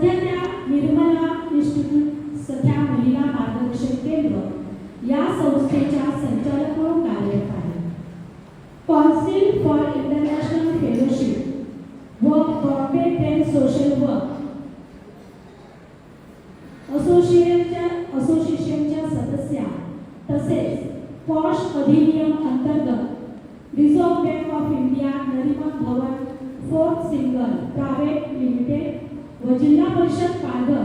सध्या त्या निर्मला इन्स्टिट्यूट सध्या महिला मार्गदर्शन केंद्र या संस्थेच्या संचालक म्हणून कार्यरत आहे. कॉन्सिल फॉर इंटरनॅशनल फेलोशिप व बॉम्बे टेन सोशल वर्क असोसिएशनच्या असोसिएशनच्या सदस्या तसेच पॉश अधिनियम अंतर्गत Reserve Bank of India Nariman Bhavan fourth single private limited व जिल्हा परिषद पालघर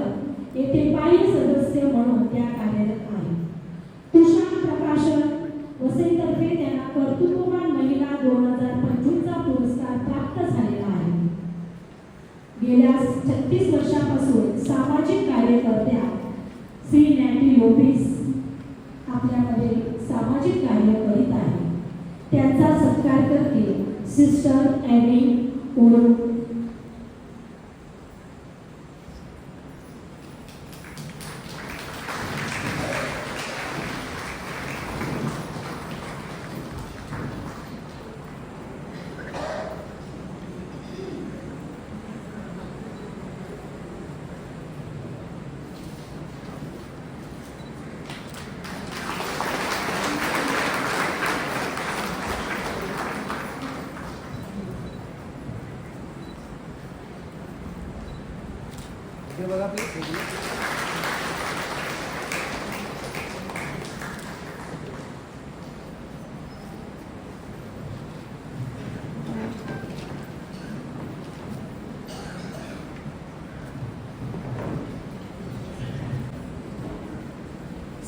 येथे पायी सदस्य म्हणून त्या कार्यरत आहेत तुषार प्रकाशन वसईतर्फे त्यांना कर्तृत्ववान महिला दोन हजार पंचवीसचा पुरस्कार प्राप्त झालेला आहे. गेल्या छत्तीस वर्षापासून सामाजिक कार्यकर्त्या श्री नॅटी लोपिस आपल्यामध्ये सामाजिक कार्य करीत आहे. त्यांचा सत्कार करते सिस्टर ॲनी ओरो हे बघा प्लीज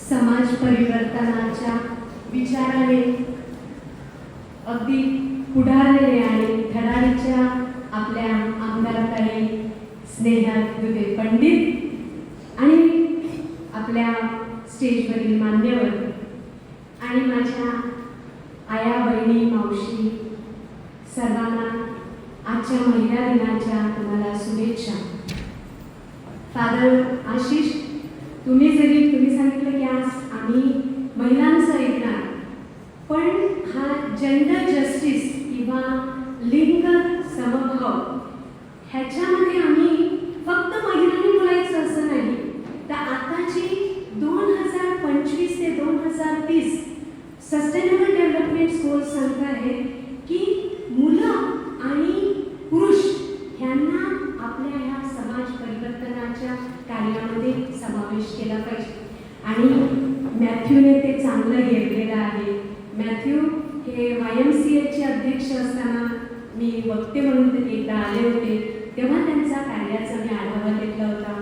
समाज परिवर्तनाच्या विचाराने अगदी पुढारलेले आणि धडाडीच्या आपल्या आमदारकडे स्नेहा दुबे पंडित. आणि आपल्या स्टेजवरील मान्यवर आणि माझ्या आया बहिणी मावशी सर्वांना आजच्या महिला दिनाच्या तुम्हाला शुभेच्छा. फादर आशिष तुम्ही जरी तुम्ही सांगितलं की आज आम्ही महिलांचं ऐकणार पण हा जेंडर जस्टिस किंवा लिंग समभाव ह्याच्यामध्ये आम्ही फक्त महिलांनी बोलायचं असं नाही तर आताची दोन हजार पंचवीस ते दोन हजार तीस सस्टेनेबल डेव्हलपमेंट गोल सांगत आहे की मुलं आणि पुरुष ह्यांना आपल्या ह्या समाज परिवर्तनाच्या कार्यामध्ये समावेश केला पाहिजे आणि मॅथ्यूने ते चांगलं घेतलेलं आहे. मॅथ्यू हे वाय एम सी एचे अध्यक्ष असताना मी वक्ते म्हणून ते एकदा आले होते. तेव्हा त्यांचा कार्याचा मी आढावा घेतला होता.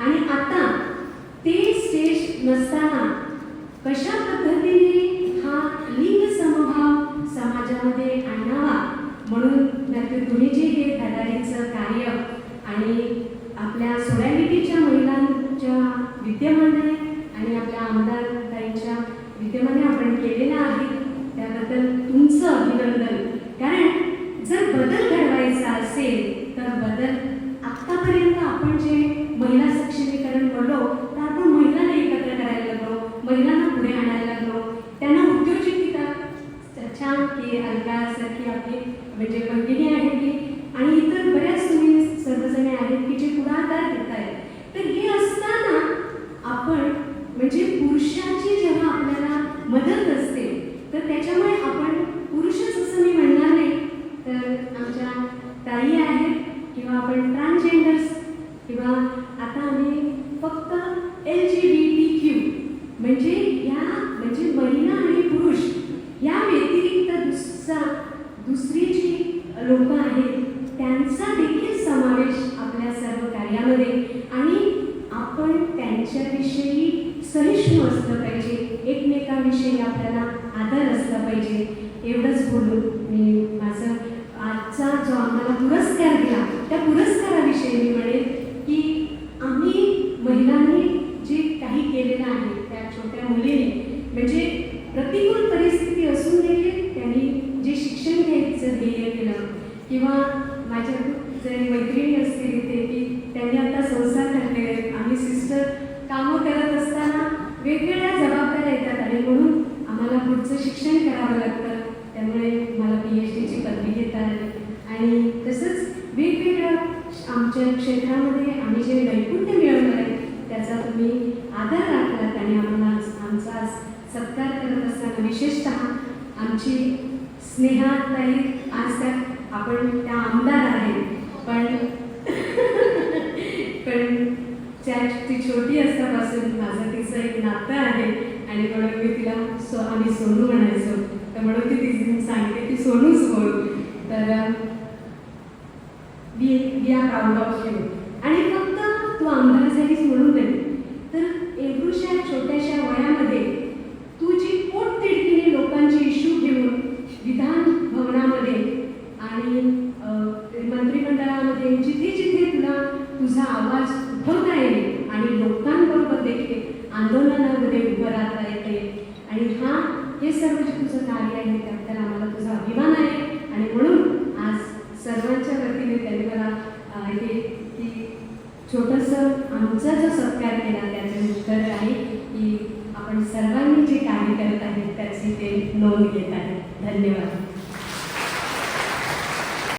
आणि आता ते स्टेज नसताना कशा पद्धतीने हा लिंग समभाव समाजामध्ये आणावा म्हणून मॅथ्यू तुम्ही जे हे धडाडीचं कार्य आणि आपल्या सोसायटीच्या महिलांच्या विद्यमाने आणि आपल्या आमदारताईंच्या विद्यमाने आपण केलेलं आहे. त्याबद्दल तुमचं अभिनंदन. कारण जर बदल घडवायचा असेल तर बदल आत्तापर्यंत आपण जे महिला सक्षमीकरण बोललो तर आपण महिलांना एकत्र करायला लागलो महिलांना पुढे आणायला लागलो. त्यांना उद्योजकता छान की अलकासारखी आपली म्हणजे भगिनी आहे की आणि इतर बऱ्याच तुम्ही सर्वजणे आहेत की जे पुढाकार घेत आहेत तर हे असताना आपण म्हणजे पुरुषाची जेव्हा आपल्याला मदत असते तर त्याच्यामुळे आपण पुरुषच असं मी म्हणणार नाही तर आमच्या ताई आहेत किंवा आपण ट्रान्सजेंडर्स किंवा आता आम्ही फक्त L G B T Q म्हणजे या म्हणजे महिला आणि पुरुष या व्यतिरिक्त दुसरा दुसरी जी लोक आहेत त्यांचा देखील समावेश आपल्या सर्व कार्यामध्ये आणि आपण त्यांच्याविषयी सहिष्णू असलं पाहिजे. एकमेकांविषयी आपल्याला आदर असला पाहिजे. एवढंच बोलून मी माझं आजचा जो आम्हाला पुरस्कार दिला त्या पुरस्काराविषयी मी म्हणेन की आम्ही महिलांनी जे काही केलेलं आहे त्या छोट्या मुलीने म्हणजे प्रतिकूल परिस्थिती असून देखील त्यांनी जे शिक्षण घ्यायचं ध्येय केलं किंवा माझ्या जर मैत्रिणी असतील इथे की त्यांनी आता संसार घातले आहेत आम्ही सिस्टर कामं करत असताना वेगवेगळ्या जबाबदाऱ्या येतात आणि म्हणून आम्हाला पुढचं शिक्षण करावं लागतं. त्यामुळे मला पी एच डीची पदवी घेता आली आणि तसंच वेगवेगळ्या आमच्या क्षेत्रामध्ये आम्ही जे नैपुण्य मिळवलं आहे त्याचा तुम्ही आदर राखलात आणि आम्हाला आमचा आज सत्कार करत असताना विशेषतः आमची स्नेहाताई आज त्या आपण त्या आमदार आहेत. पण पण त्या ती छोटी असतापासून माझं तिचं एक नातं आहे. आणि म्हणून मी तिला सो आम्ही सोनू म्हणायचो. तर म्हणून ती तिची सांगते की सोनूच बोल. तर we we are proud of you आणि आंदोलनामध्ये उभं राहता येते. आणि हा हे सर्व जे तुझं कार्य आहे त्याबद्दल आम्हाला तुझा अभिमान आहे. आणि म्हणून आज सर्वांच्या वतीने त्यांनी मला हे की छोटंसं आमचा जो सत्कार केला त्याचे उत्तर आहे की आपण सर्वांनी जे कार्य करत आहेत त्याची ते नोंद घेत आहे धन्यवाद.